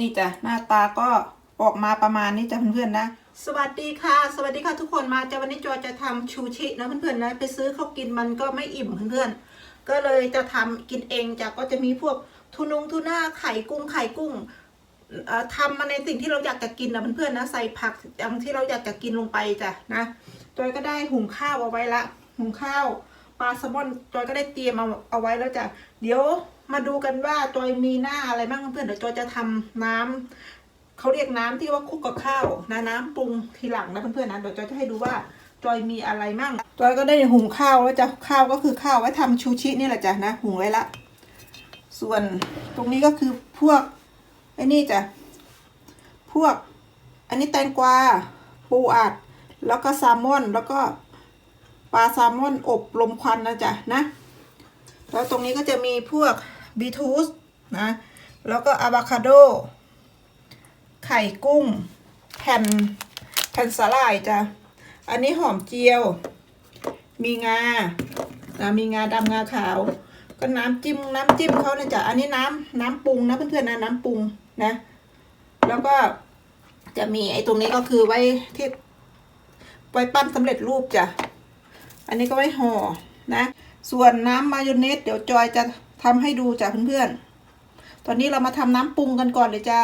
นี่จ้ะหน้าตาก็ออกมาประมาณนี้จ้ะเพื่อนๆนะ สวัสดีค่ะ สวัสดีค่ะทุกคนมาจ้ะวันนี้จอยจะทำชูชินะเพื่อนๆนะไปซื้อเขากินมันก็ไม่อิ่มเพื่อนๆก็เลยจะทำกินเองจ้ะก็จะมีพวกทุนงทุน่าไข่กุ้งไข่กุ้งทำมาในสิ่งที่เราอยากจะกินนะเพื่อนๆนะใส่ผักอย่างที่เราอยากจะกินลงไปจ้ะนะจอยก็ได้หุงข้าวเอาไว้ละหุงข้าวปลาแซลมอนจอยก็ได้เตรียมเอาเอาไว้แล้วจ้ะเดี๋ยว มาดูกันว่าจอยมีหน้าอะไรบ้างเพื่อนเดี๋ยวจอยจะทำน้ำเขาเรียกน้ำที่ว่าคุกกับข้าวนะน้ำปรุงทีหลังนะเพื่อนๆนะเดี๋ยวจอยจะให้ดูว่าจอยมีอะไรมั่งจอยก็ได้หุงข้าวแล้วจ้ะข้าวก็คือข้าวไว้ทำชูชินี่แหละจ้ะนะหุงไว้ละ ส่วนตรงนี้ก็คือพวกไอ้นี่จ้ะพวก อันนี้แตงกวาปูอัด แล้วก็แซลมอนแล้วก็ปลาแซลมอนอบลมควันนะจ๊ะนะ แล้วตรงนี้ก็จะมีพวก บีทูสนะ แล้วก็อะโวคาโด ไข่กุ้งแผ่นแผ่นสาหร่ายจ้ะ อันนี้หอมเจียว มีงานะมีงาดำงาขาว ก็น้ำจิ้มน้ำจิ้มเขาเนี่ยจ้ะ อันนี้น้ำน้ำปรุงนะเพื่อนๆนะน้ำปรุงนะ แล้วก็จะมีไอ้ตรงนี้ก็คือไว้ที่ไว้ปั้นสำเร็จรูปจ้ะ อันนี้ก็ไว้ห่อนะ ส่วนน้ำมายองเนสเดี๋ยวจอยจะ ทำให้ดูจ้ะเพื่อนๆ ตอนนี้เรามาทำน้ำปรุงกันก่อนเลยจ้า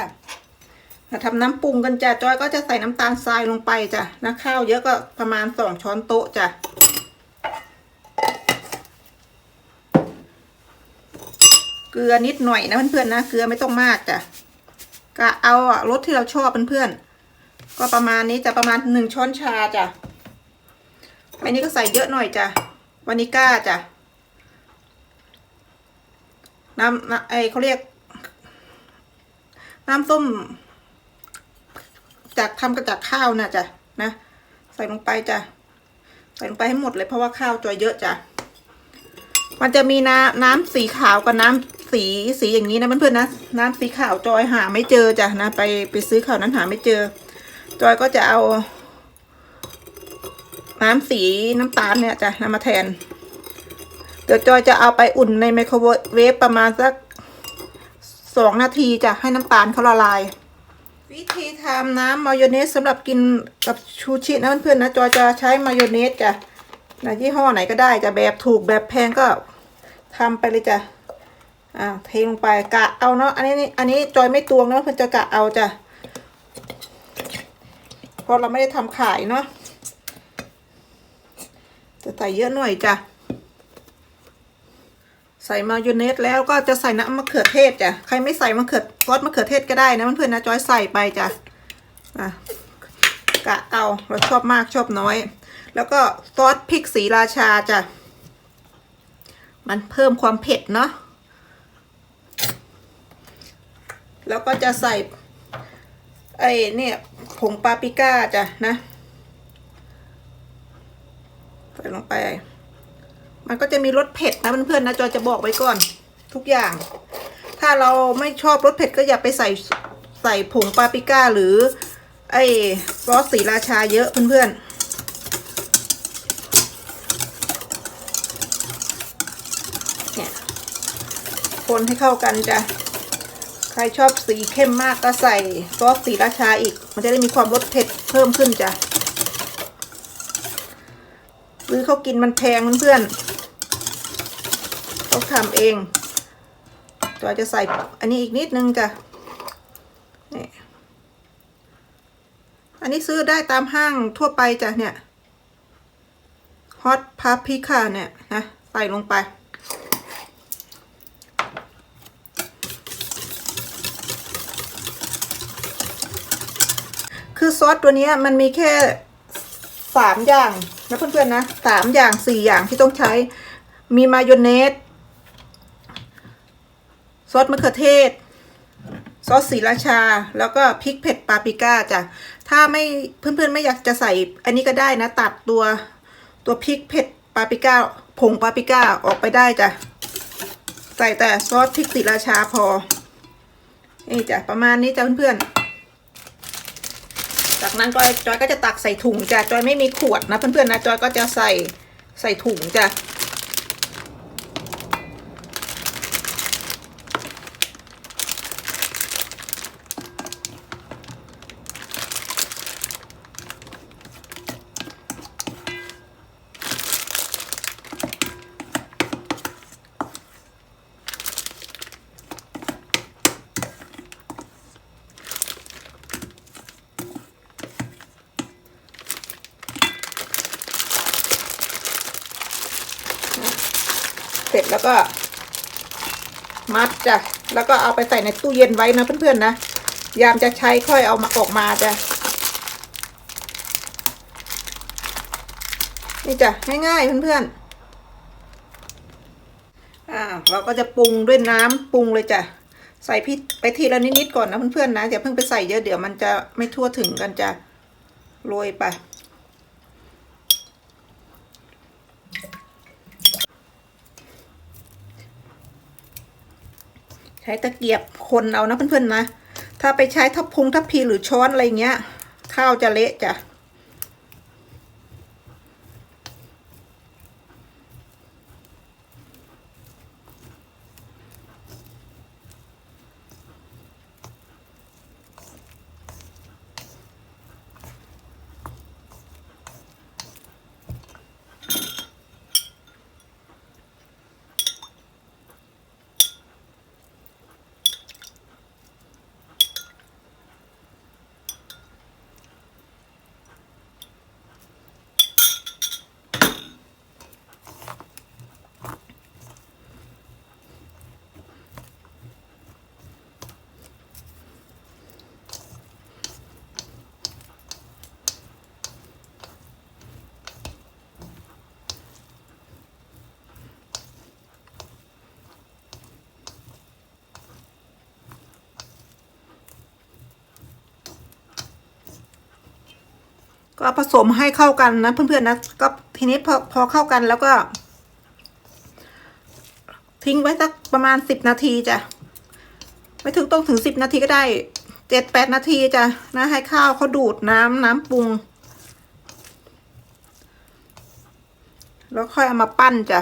มาทำน้ำปรุงกันจ้ะจอยก็จะใส่น้ำตาลทรายลงไปจ้ะนะข้าวเยอะก็ประมาณสองช้อนโต๊ะจ้ะเกลือนิดหน่อยนะเพื่อนๆนะเกลือไม่ต้องมากจ้ะกะเอาอะรสที่เราชอบเพื่อนๆก็ประมาณนี้จะประมาณหนึ่งช้อนชาจ้ะอันนี้ก็ใส่เยอะหน่อยจ้ะวานิก้าจ้ะ น้ำน้ำไอเขาเรียก น้ำส้ม จากทำกระจากข้าวนะจ้ะนะ ใส่ลงไปจ้ะใส่ลงไปให้หมดเลยเพราะว่าข้าวจอยเยอะจ้ะมันจะมีน้ำน้ำสีขาวกับน้ำสีสีอย่างนี้นะเพื่อนๆนะน้ำสีขาวจอยหาไม่เจอจ้ะนะไปไปซื้อข่าวนั้นหาไม่เจอ จอยก็จะเอา น้ำสีน้ำตาลเนี่ยจ้ะนำมาแทน เดี๋ยวจอยจะเอาไปอุ่นในไมโครเวฟประมาณสักสองนาทีจะให้น้ำตาลเขาละลาย วิธีทำน้ำมายองเนสสำหรับกินกับชูชินะเพื่อนๆนะจอยจะใช้มายองเนสจ้ะนะยี่ห้อไหนก็ได้จะแบบถูกแบบแพงก็ทำไปเลยจ้ะอ่าเทลงไปกะเอาเนาะอันนี้อันนี้จอยไม่ตวงนะเพื่อนจะกะเอาจ้ะเพราะเราไม่ได้ทำขายเนาะจะใส่เยอะหน่อยจ้ะ ใส่มายองเนสแล้วก็จะใส่น้ำมะเขือเทศจ้ะใครไม่ใส่มะเขือซอสมะเขือเทศก็ได้นะเพื่อนๆนะจอยใส่ไปจ้ะอะกะเอาเราชอบมากชอบน้อย แล้วก็ซอสพริกสีราชาจ้ะมันเพิ่มความเผ็ดเนาะแล้วก็จะใส่ไอ้เนี่ยผงปาปริก้าจ้ะนะ ใส่ลงไป มันก็จะมีรสเผ็ดนะเพื่อนๆนะจอยจะบอกไว้ก่อนทุกอย่าง ถ้าเราไม่ชอบรสเผ็ดก็อย่าไปใส่ใส่ผงปาปริก้าหรือ ไอ้ซอสสีราชาเยอะเพื่อนๆเนี่ยคนให้เข้ากันจ้ะ ใครชอบสีเข้มมากก็ใส่ซอสสีราชาอีก มันจะได้มีความรสเผ็ดเพิ่มขึ้นจ้ะซื้อเขากินมันแพงเพื่อนๆ ต้องทำเองจอยจะใส่อันนี้อีกนิดนึงจ้ะนี่อันนี้ซื้อได้ตามห้างทั่วไปจ้ะเนี่ยฮอตพาพิคาเนี่ยนะใส่ลงไป คือซอสตัวนี้มันมีแค่สามอย่างนะเพื่อนๆนะสามอย่างสี่อย่างที่ต้องใช้มีมายองเนส ซอสมะเขือเทศ ซอสสีราชา แล้วก็พริกเผ็ดปาปริก้าจ้ะ ถ้าไม่เพื่อนๆไม่อยากจะใส่ อันนี้ก็ได้นะ ตัดตัวตัวพริกเผ็ดปาปริก้า ผงปาปริก้าออกไปได้จ้ะ ใส่แต่ซอสพริกสีราชาพอ นี่จ้ะประมาณนี้จ้ะเพื่อนๆจากนั้นก็จอยก็จะตักใส่ถุงจ้ะจอยไม่มีขวดนะเพื่อนๆนะจอยก็จะใส่ใส่ถุงจ้ะ แล้วก็ มัดจ้ะแล้วก็เอาไปใส่ในตู้เย็นไว้นะเพื่อนๆนะยามจะใช้ค่อยเอามาออกมาจ้ะนี่จ้ะง่ายๆเพื่อนๆอ่าเราก็จะปรุงด้วยน้ำปรุงเลยจ้ะใส่พริกไปทีละนิดๆก่อนนะเพื่อนๆนะอย่าเพิ่งไปใส่เยอะเดี๋ยวมันจะไม่ทั่วถึงกันจ้ะโรยไป ใช้ตะเกียบคนเอานะเพื่อนๆนะ ถ้าไปใช้ทับพุงทับพีหรือช้อนอะไรเงี้ย ข้าวจะเละจ้ะ ก็ผสมให้เข้ากันนะเพื่อนๆนะก็ทีนี้พอพอเข้ากันแล้วก็ ทิ้งไว้สักประมาณสิบนาทีจ้ะไม่ถึงต้องถึงสิบนาทีก็ได้เจ็ดแปดนาทีจ้ะนะให้ข้าวเขาดูดน้ำน้ำปรุง แล้วค่อยเอามาปั้นจ้ะ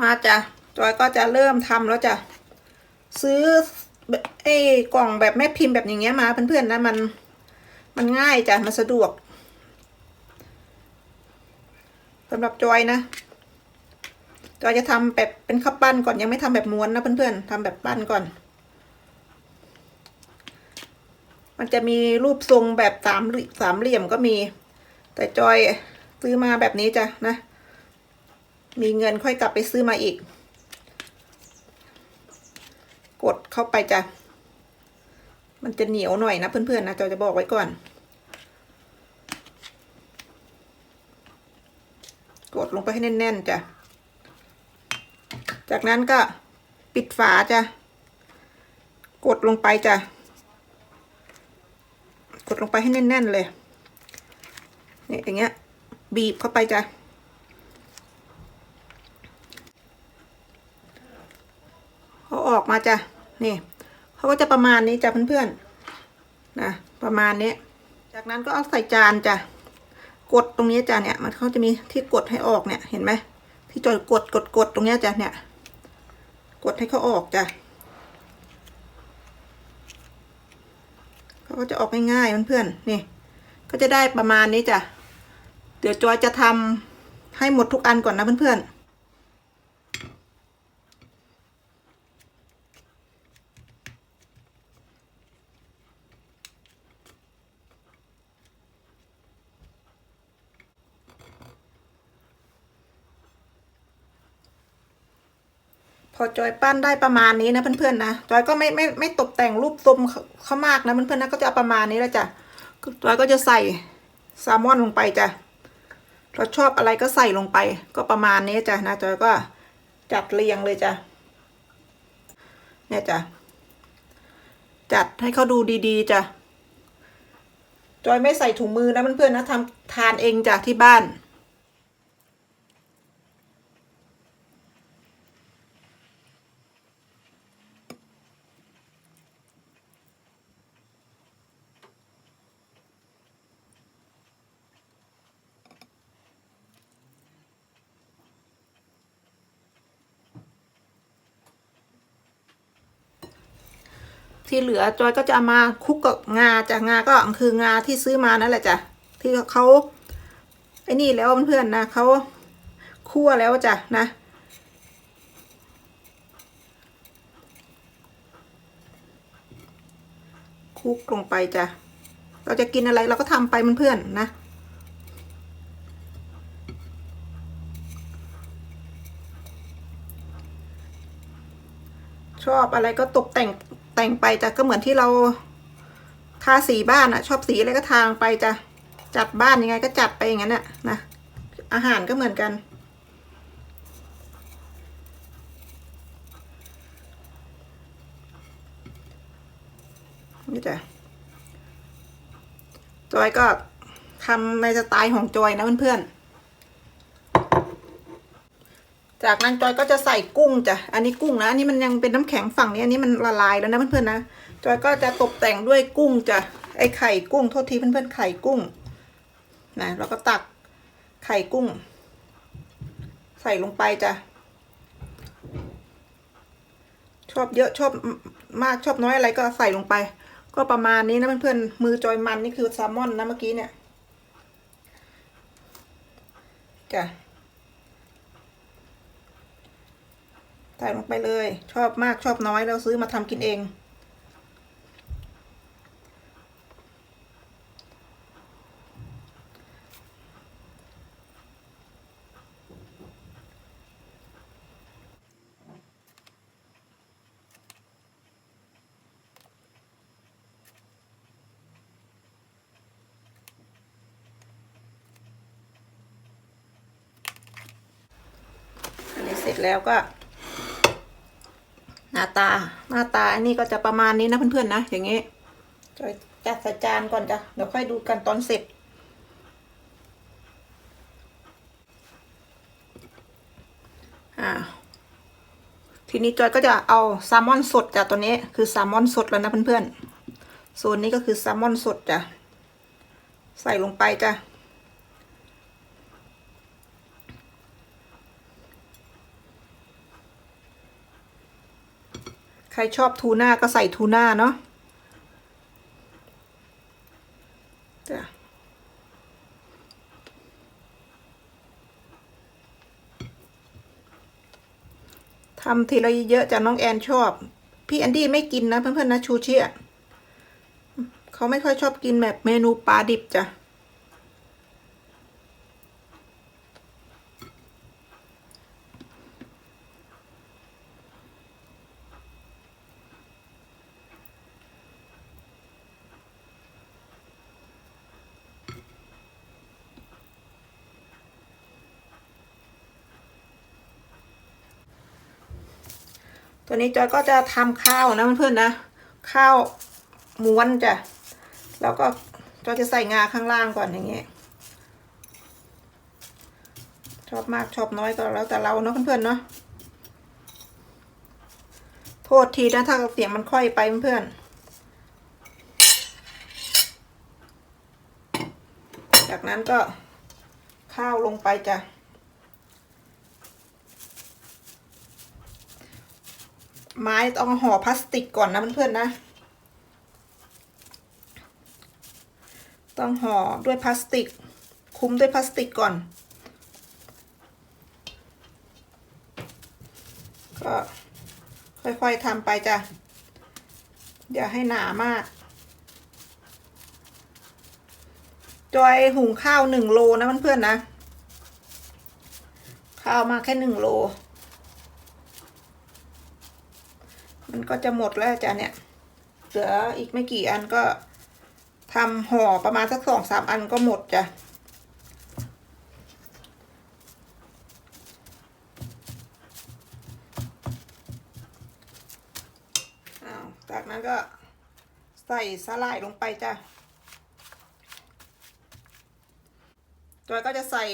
มาจ้ะจอยก็จะเริ่มทำแล้วจ้ะซื้อไอ้กล่องแบบแม่พิมพ์แบบอย่างเงี้ยมาเพื่อนๆนะมัน มันง่ายจ้ะ มันสะดวกสำหรับจอยนะ จอยจะทำแบบเป็นข้าวปั้นก่อนยังไม่ทำแบบม้วนนะเพื่อนๆทำแบบปั้นก่อน มันจะมีรูปทรงแบบสามสามเหลี่ยมก็มี แต่จอยซื้อมาแบบนี้จ้ะนะ มีเงินค่อยกลับไปซื้อมาอีก กดเข้าไปจ้ะ มันจะเหนียวหน่อยนะเพื่อนๆนะจอยจะบอกไว้ก่อน กดลงไปให้แน่นๆจ้ะ จากนั้นก็ปิดฝาจ้ะ กดลงไปจ้ะ กดลงไปให้แน่น ๆ เลยนี่อย่างเงี้ย บีบเข้าไปจ้ะเขาออกมาจ้ะ นี่ เขาก็จะประมาณนี้จ้ะเพื่อนๆนะประมาณนี้ จากนั้นก็เอาใส่จานจ้ะกดตรงนี้จ้ะเนี่ย มันเขาจะมีที่กดให้ออกเนี่ยเห็นไหมที่จอยกดกดกดตรงนี้จ้ะเนี่ย กดให้เขาออกจ้ะเขาก็จะออกง่ายๆเพื่อนๆนี่ ก็จะได้ประมาณนี้จ้ะเดี๋ยวจอยจะทำให้หมดทุกอันก่อนนะเพื่อนๆ อจอยปั้นได้ประมาณนี้นะเพื่อนๆนะจอยก็ไม่ไม่ไม่ตกแต่งรูปทรงเขาเขามากนะเพื่อนๆนะก็จะเอาประมาณนี้แล้วจ้ะจอยก็จะใส่แซลมอนลงไปจ้ะเราชอบอะไรก็ใส่ลงไป ก็ประมาณนี้จ้ะนะจอยก็จัดเรียงเลยจ้ะเนี่ยจ้ะจัดให้เขาดูดีๆจ้ะจอยไม่ใส่ถุงมือนะเพื่อนๆนะทำทานเองจ้ะที่บ้าน ที่เหลือจอยก็จะมาคุกกับงาจากงาก็คืองาที่ซื้อมานั่นแหละจ้ะที่เขาไอ้นี่แล้วเพื่อนๆนะเขาคั่วแล้วจ้ะนะคุกลงไปจ้ะเราจะกินอะไรเราก็ทำไปเพื่อนๆนะชอบอะไรก็ตกแต่ง แต่งไปจ้ะก็เหมือนที่เราทาสีบ้านอะชอบสีอะไรก็ทางไปจ้ะจัดบ้านยังไงก็จัดไปอย่างนั้นอะนะอาหารก็เหมือนกัน นี่จ้ะจอยก็ทำในสไตล์ของจอยนะเพื่อนๆ จากนั้นจอยก็จะใส่กุ้งจ้ะ อันนี้กุ้งนะ อันนี้มันยังเป็นน้ำแข็งฝั่งนี้ อันนี้มันละลายแล้วนะเพื่อนๆนะ จอยก็จะตกแต่งด้วยกุ้งจ้ะ ไอไข่กุ้ง โทษทีเพื่อนๆไข่กุ้ง นะแล้วก็ตักไข่กุ้ง ใส่ลงไปจ้ะ ชอบเยอะชอบมากชอบน้อยอะไรก็ใส่ลงไป ก็ประมาณนี้นะเพื่อนๆ มือจอยมันนี่คือแซลมอนนะเมื่อกี้เนี่ย จ้ะ ส่ลงไปเลย ชอบมากชอบน้อยเราซื้อมาทำกินเองอันนี้เสร็จแล้วก็าตา หน้าตาอันนี้ก็จะประมาณนี้นะเพื่อนๆนะอย่างนี้จอยจัดใส่จานก่อนจ้ะเดี๋ยวค่อยดูกันตอนเสร็จทีนี้จอยก็จะเอาแซลมอนสดจ้ะตัวนี้คือแซลมอนสดแล้วนะเพื่อนๆส่วนนี้ก็คือแซลมอนสดจ้ะใส่ลงไปจ้ะ ใครชอบทูน่าก็ใส่ทูน่าเนาะจ้ะทำทีละเยอะจะน้องแอนชอบ พี่แอนดี้ไม่กินนะเพื่อนๆนะชูชิอะเขาไม่ค่อยชอบกินแบบเมนูปลาดิบจ้ะ ตัวนี้จอยก็จะทำข้าวนะเพื่อนๆนะ ข้าวม้วนจ้ะ แล้วก็จอยจะใส่งาข้างล่างก่อนอย่างเงี้ยชอบมากชอบน้อยก็แล้วแต่เราเนาะเพื่อนๆเนาะโทษทีนะถ้าเสียงมันค่อยไปเพื่อนๆจากนั้นก็ข้าวลงไปจ้ะ ไม้ต้องห่อพลาสติกก่อนนะเพื่อนๆนะ ต้องห่อด้วยพลาสติก คุ้มด้วยพลาสติกก่อน ก็ค่อยๆทำไปจ้ะอย่าให้หนามาก จอยหุงข้าวหนึ่งโลนะเพื่อนๆนะ ข้าวมาแค่หนึ่งโล มันก็จะหมดแล้วจ้ะเนี่ย เหลืออีกไม่กี่อันก็ทำห่อประมาณสักสองสามอันก็หมดจ้ะอ้าจากนั้นก็ใส่สลายลงไปจ้ะจอยก็จะใส่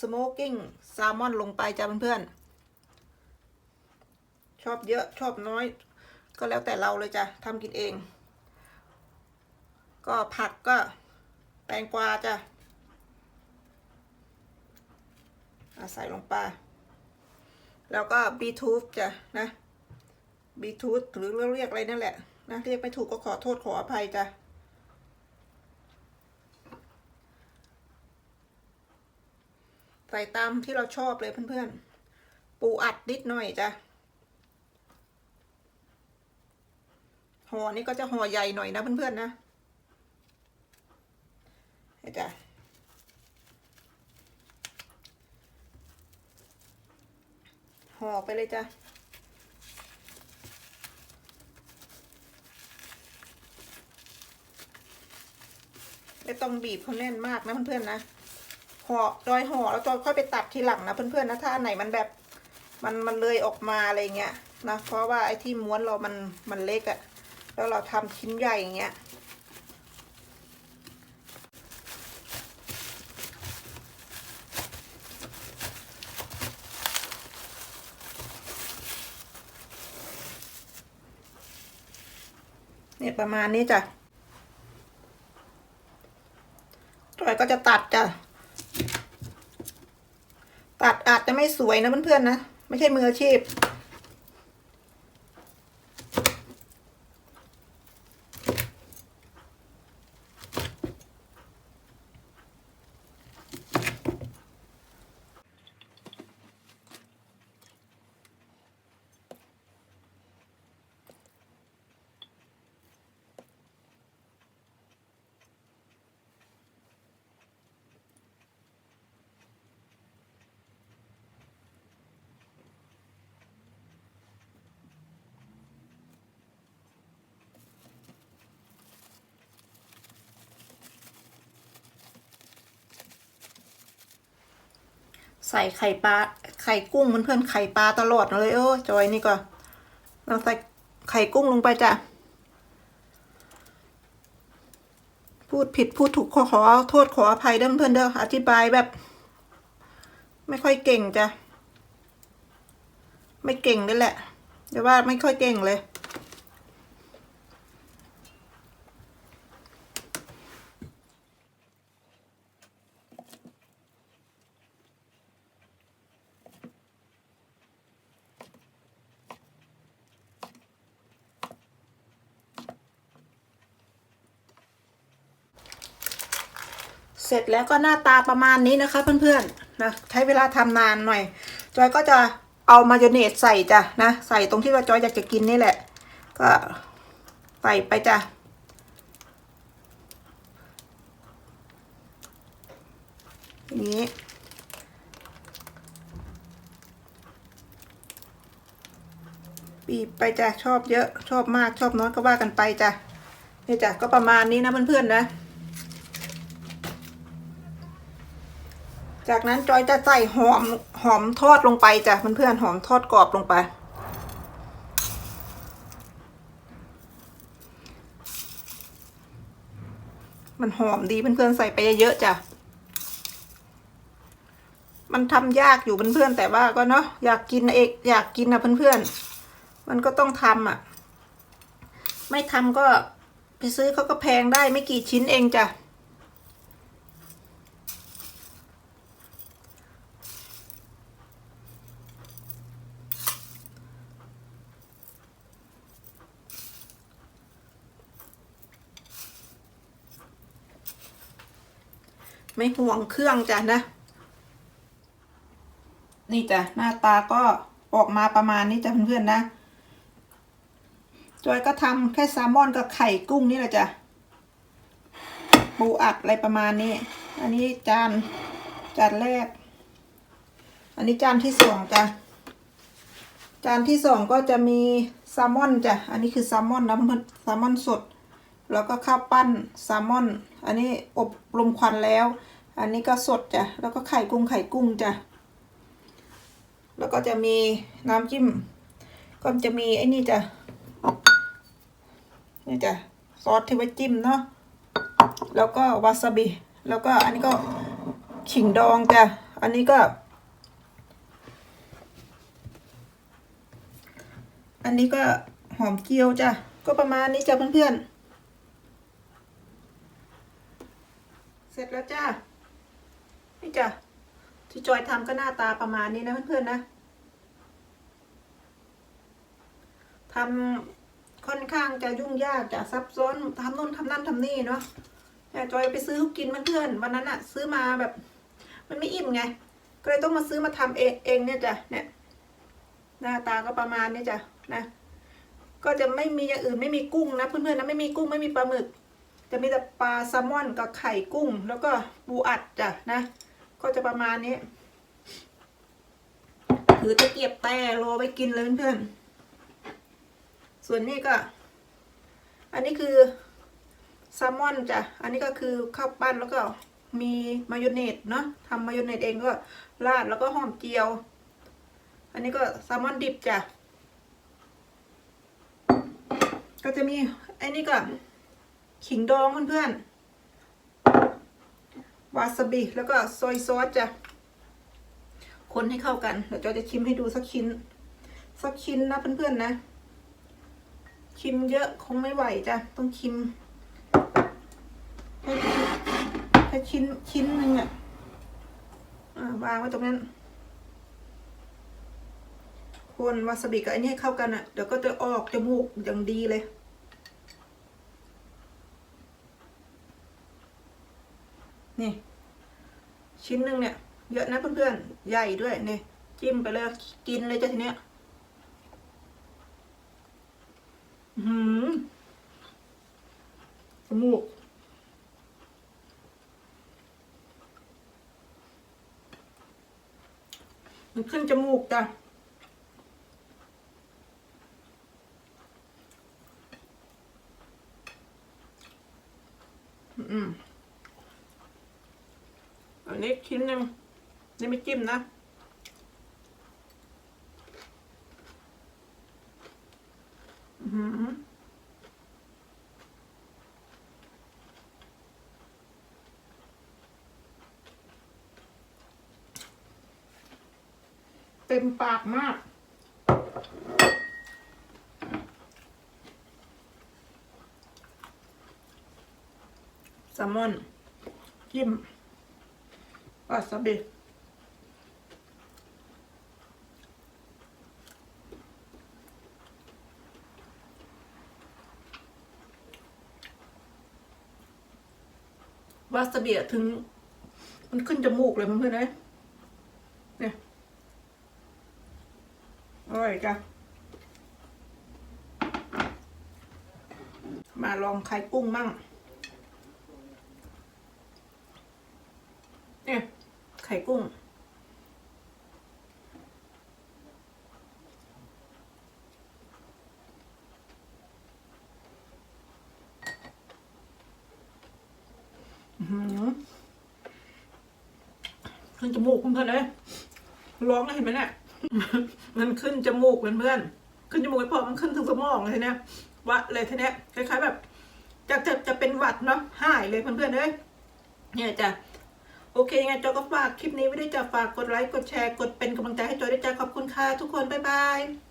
สโมกกิ้งแซลมอนลงไปจ้ะเพื่อนๆ ชอบเยอะชอบน้อย ก็แล้วแต่เราเลยจ้ะทำกินเอง ก็ผักก็แตงกวาจ้ะอะใส่ลงไป แล้วก็บีทูธจ้ะนะบีทูธหรือเรียกอะไรนั่นแหละนะเรียกไม่ถูกก็ขอโทษขออภัยจ้ะใส่ตามที่เราชอบเลยเพื่อนๆ ปูอัดนิดหน่อยจ้ะ ห่อนี่ก็จะห่อใหญ่หน่อยนะเพื่อนๆนะเห็นจ้ะห่อไปเลยจ้ะไม่ต้องบีบเขาแน่นมากนะเพื่อนๆนะห่อดอยห่อแล้วตอนค่อยไปตัดทีหลังนะเพื่อนๆนะถ้าไหนมันแบบมันมันเลยออกมาอะไรเงี้ยนะเพราะว่าไอ้ที่ม้วนเรามันมันเล็กอะ แล้วเราทำชิ้นใหญ่อย่างเงี้ยเนี่ยประมาณนี้จ้ะจอยก็จะตัดจ้ะ ตัดอาจจะไม่สวยนะเพื่อนๆนะ ไม่ใช่มืออาชีพ ใส่ไข่ปลาไข่กุ้งเพื่อนๆไข่ปลาตลอดเลยโอ้จอยนี่ก็เราใส่ไข่กุ้งลงไปจ้ะพูดผิดพูดถูกขอขอโทษขออภัยเด้อเพื่อนเด้ออธิบายแบบ ไม่ค่อยเก่งจ้ะไม่เก่งด้วยแหละเดี๋ยวว่าไม่ค่อยเก่งเลย ร็จแล้วก็หน้าตาประมาณนี้นะคะ เพื่อนๆนะใช้เวลาทำนานหน่อย จอยก็จะเอามายองเนสใส่จ้ะนะใส่ตรงที่ว่าจอยอยากจะกินนี่แหละ ก็ใส่ไปจ้ะอย่างนี้บีบไปจ้ะชอบเยอะชอบมากชอบน้อยก็ว่ากันไปจ้ะนี่จ้ะก็ประมาณนี้นะเพื่อนๆนะ จากนั้นจอยจะใส่หอมหอมทอดลงไปจ้ะเพื่อนๆหอมทอดกรอบลงไป มันหอมดีเพื่อนๆใส่ไปเยอะๆจ้ะมันทำยากอยู่เพื่อนๆแต่ว่าก็เนาะอยากกินเอกอยากกินนะเพื่อนๆมันก็ต้องทำอะ ไม่ทำก็ไปซื้อเขาก็แพงได้ไม่กี่ชิ้นเองจ้ะ ไม่ห่วงเครื่องจ้ะนะ นี่จ้ะหน้าตาก็ออกมาประมาณนี้จ้ะเพื่อนๆนะจอยก็ทำแค่แซลมอนกับไข่กุ้งนี่แหละจ้ะปูอัดอะไรประมาณนี้ อันนี้จานจานแรก อันนี้จานที่สองจ้ะ จานที่สองก็จะมีแซลมอนจ้ะ อันนี้คือแซลมอนนะเพื่อนแซลมอนสด แล้วก็ข้าวปั้นแซลมอน อันนี้อบรมควันแล้ว อันนี้ก็สดจ้ะ แล้วก็ไข่กุ้งไข่กุ้งจ้ะ แล้วก็จะมีน้ำจิ้ม ก็จะมีไอ้นี่จ้ะ นี่จ้ะซอสที่ไว้จิ้มเนาะ แล้วก็วาซาบิ แล้วก็อันนี้ก็ขิงดองจ้ะ อันนี้ก็ อันนี้ก็หอมเจียวจ้ะ ก็ประมาณนี้จ้ะเพื่อนๆ เส ร็จแล้วจ้า นี่จ้ะ ที่จอยทำก็หน้าตาประมาณนี้นะเพื่อนๆนะทำค่อนข้างจะยุ่งยากจะซับซ้อนทำนู่นทำนั่นทำนี่เนาะแต่จอยไปซื้อกินเพื่อนๆวันนั้นอะซื้อมาแบบ มันไม่อิ่มไง ก็เลยต้องมาซื้อมาทำเองเองเนี่ยจ้ะ เนี่ย หน้าตาก็ประมาณนี้จ้ะนะ ก็จะไม่มีอย่างอื่นไม่มีกุ้งนะเพื่อนๆนะไม่มีกุ้งไม่มีปลาหมึก จะมีแต่ปลาแซลมอนกับไข่กุ้ง แล้วก็ปูอัดจ้ะนะ ก็จะประมาณนี้หรือจะเก็บแต่รอไว้กินเลยเพื่อนๆส่วนนี้ก็ อันนี้คือแซลมอนจ้ะ อันนี้ก็คือข้าวปั้นแล้วก็มีมายองเนสเนาะทำมายองเนสเองก็ราดแล้วก็หอมเจียว อันนี้ก็แซลมอนดิบจ้ะ ก็จะมีอ้นี่ก็ ขิงดองเพื่อนๆ วาซาบิแล้วก็ซอยซอสจ้ะ คนให้เข้ากัน เดี๋ยวจอยจะชิมให้ดูสักชิ้น สักชิ้นนะเพื่อนๆนะ ชิมเยอะคงไม่ไหวจ้ะ ต้องชิมแค่ชิ้นชิ้นหนึ่งอะอ่าวางไว้ตรงนั้นคนวาซาบิกับไอ้นี่ให้เข้ากันอะ เดี๋ยวก็จะออกจมูกอย่างดีเลย นี่ ชิ้นหนึ่งเนี่ย เยอะนะเพื่อนๆ ใหญ่ด้วยนี่จิ้มไปเลยกินเลยจ้ะทีเนี้ยหืมจมูกมันขึ้นจมูกจ้ะ อืม อันนี้ ชิ้นหนึ่งนี่ไม่จิ้มนะเต็มปากมาก แซลมอนจิ้ม วาซาบิวาซาบิถึง มันขึ้นจมูกเลยเพื่อนๆเลยเนี่ยอร่อยจ้ะมาลองไข่กุ้งมั่ง เนี่ย ไข่กุ้งอื้อหือขึ้นจมูกเพื่อนๆเลย ร้องเลยเห็นไหมเนี่ย มันขึ้นจมูกเพื่อนๆ ขึ้นจมูกไม่พอมันขึ้นถึงสมองเลยทีเนี้ยวะเลยทีเนี้ยคล้ายๆแบบจะจะจะเป็นหวัดเนาะหายเลยเพื่อนๆเลยเนี่ยจ้ะ โอเคยังไงจอยก็ฝากคลิปนี้ไว้ด้วยจ้ะฝากกดไลค์กดแชร์กดเป็นกำลังใจให้จอยด้วยจ้ะขอบคุณค่ะทุกคนบ๊ายบาย